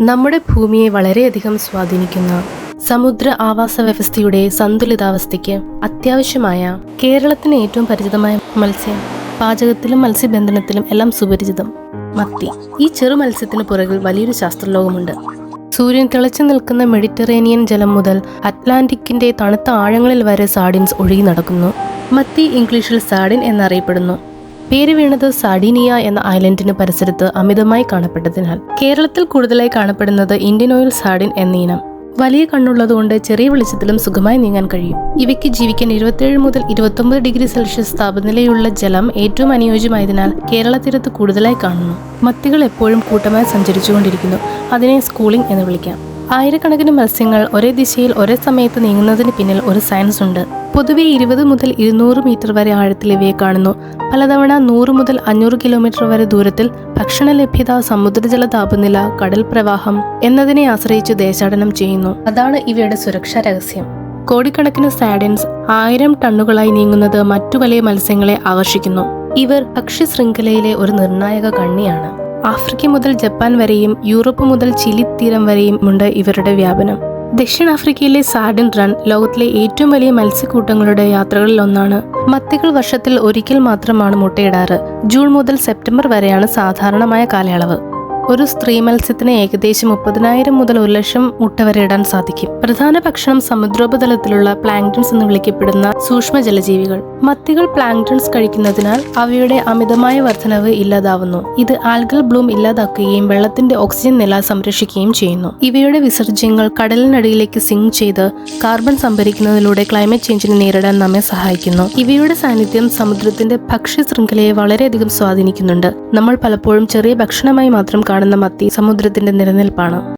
നമ്മുടെ ഭൂമിയെ വളരെയധികം സ്വാധീനിക്കുന്ന സമുദ്ര ആവാസ വ്യവസ്ഥയുടെ സന്തുലിതാവസ്ഥയ്ക്ക് അത്യാവശ്യമായ കേരളത്തിന് ഏറ്റവും പരിചിതമായ മത്സ്യം പാചകത്തിലും മത്സ്യബന്ധനത്തിലും എല്ലാം സുപരിചിതം മത്തി. ഈ ചെറു മത്സ്യത്തിന് പുറകിൽ വലിയൊരു ശാസ്ത്രലോകമുണ്ട്. സൂര്യൻ തിളച്ചു നിൽക്കുന്ന മെഡിറ്ററേനിയൻ ജലം മുതൽ അറ്റ്ലാന്റിക്കിന്റെ തണുത്ത ആഴങ്ങളിൽ വരെ സാഡിൻസ് ഒഴുകി നടക്കുന്നു. മത്തി ഇംഗ്ലീഷിൽ സാഡിൻ എന്നറിയപ്പെടുന്നു. പേര് വീണത് സാഡിനിയ എന്ന ഐലൻഡിന് പരിസരത്ത് അമിതമായി കാണപ്പെട്ടതിനാൽ കേരളത്തിൽ കൂടുതലായി കാണപ്പെടുന്നത് ഇന്ത്യൻ ഓയിൽ സാഡിൻ എന്ന ഇനം. വലിയ കണ്ണുള്ളതുകൊണ്ട് ചെറിയ വെളിച്ചത്തിലും സുഖമായി നീങ്ങാൻ കഴിയും. ഇവയ്ക്ക് ജീവിക്കാൻ ഇരുപത്തിയേഴ് മുതൽ ഇരുപത്തൊമ്പത് ഡിഗ്രി സെൽഷ്യസ് താപനിലയുള്ള ജലം ഏറ്റവും അനുയോജ്യമായതിനാൽ കേരള തീരത്ത് കൂടുതലായി കാണുന്നു. മത്തികൾ എപ്പോഴും കൂട്ടമായി സഞ്ചരിച്ചുകൊണ്ടിരിക്കുന്നു. അതിനെ സ്കൂളിംഗ് എന്ന് വിളിക്കാം. ആയിരക്കണക്കിന് മത്സ്യങ്ങൾ ഒരേ ദിശയിൽ ഒരേ സമയത്ത് നീങ്ങുന്നതിന് പിന്നിൽ ഒരു സയൻസ് ഉണ്ട് പൊതുവെ ഇരുപത് മുതൽ ഇരുന്നൂറ് മീറ്റർ വരെ ആഴത്തിൽ ഇവയെ കാണുന്നു. പലതവണ നൂറ് മുതൽ അഞ്ഞൂറ് കിലോമീറ്റർ വരെ ദൂരത്തിൽ ഭക്ഷണ ലഭ്യത സമുദ്രജല താപനില കടൽ പ്രവാഹം എന്നതിനെ ആശ്രയിച്ച് ദേശാടനം ചെയ്യുന്നു. അതാണ് ഇവയുടെ സുരക്ഷാ രഹസ്യം. കോടിക്കണക്കിന് സാഡിൻസ് ആയിരം ടണ്ണുകളായി നീങ്ങുന്നത് മറ്റു വലിയ മത്സ്യങ്ങളെ ആകർഷിക്കുന്നു. ഇവർ ഭക്ഷ്യ ശൃംഖലയിലെ ഒരു നിർണായക കണ്ണിയാണ്. ആഫ്രിക്ക മുതൽ ജപ്പാൻ വരെയും യൂറോപ്പ് മുതൽ ചിലി തീരം വരെയും ഉണ്ട് ഇവരുടെ വ്യാപനം. ദക്ഷിണാഫ്രിക്കയിലെ സാഡൻ റൺ ലോകത്തിലെ ഏറ്റവും വലിയ മത്സ്യക്കൂട്ടങ്ങളുടെ യാത്രകളിൽ ഒന്നാണ്. മത്തികൾ വർഷത്തിൽ ഒരിക്കൽ മാത്രമാണ് മുട്ടയിടാറ്. ജൂൺ മുതൽ സെപ്റ്റംബർ വരെയാണ് സാധാരണമായ കാലയളവ്. ഒരു സ്ത്രീ മത്സ്യത്തിന് ഏകദേശം മുപ്പതിനായിരം മുതൽ ഒരു ലക്ഷം മുട്ട വരെ ഇടാൻ സാധിക്കും. പ്രധാന ഭക്ഷണം സമുദ്രോപതലത്തിലുള്ള പ്ലാങ്ടൺസ് എന്ന് വിളിക്കപ്പെടുന്ന സൂക്ഷ്മ ജലജീവികൾ മത്തികൾ പ്ലാങ്ടൺസ് കഴിക്കുന്നതിനാൽ അവയുടെ അമിതമായ വർധനവ് ഇല്ലാതാവുന്നു. ഇത് ആൽഗൽ ബ്ലൂം ഇല്ലാതാക്കുകയും വെള്ളത്തിന്റെ ഓക്സിജൻ നില സംരക്ഷിക്കുകയും ചെയ്യുന്നു. ഇവയുടെ വിസർജ്യങ്ങൾ കടലിനടിയിലേക്ക് സിങ് ചെയ്ത് കാർബൺ സംഭരിക്കുന്നതിലൂടെ ക്ലൈമറ്റ് ചേഞ്ചിനെ നേരിടാൻ നമ്മെ സഹായിക്കുന്നു. ഇവയുടെ സാന്നിധ്യം സമുദ്രത്തിന്റെ ഭക്ഷ്യ ശൃംഖലയെ വളരെയധികം സ്വാധീനിക്കുന്നുണ്ട്. നമ്മൾ പലപ്പോഴും ചെറിയ ഭക്ഷണമായി മാത്രം കാണുന്ന മത്തി സമുദ്രത്തിന്റെ നിലനിൽപ്പാണ്.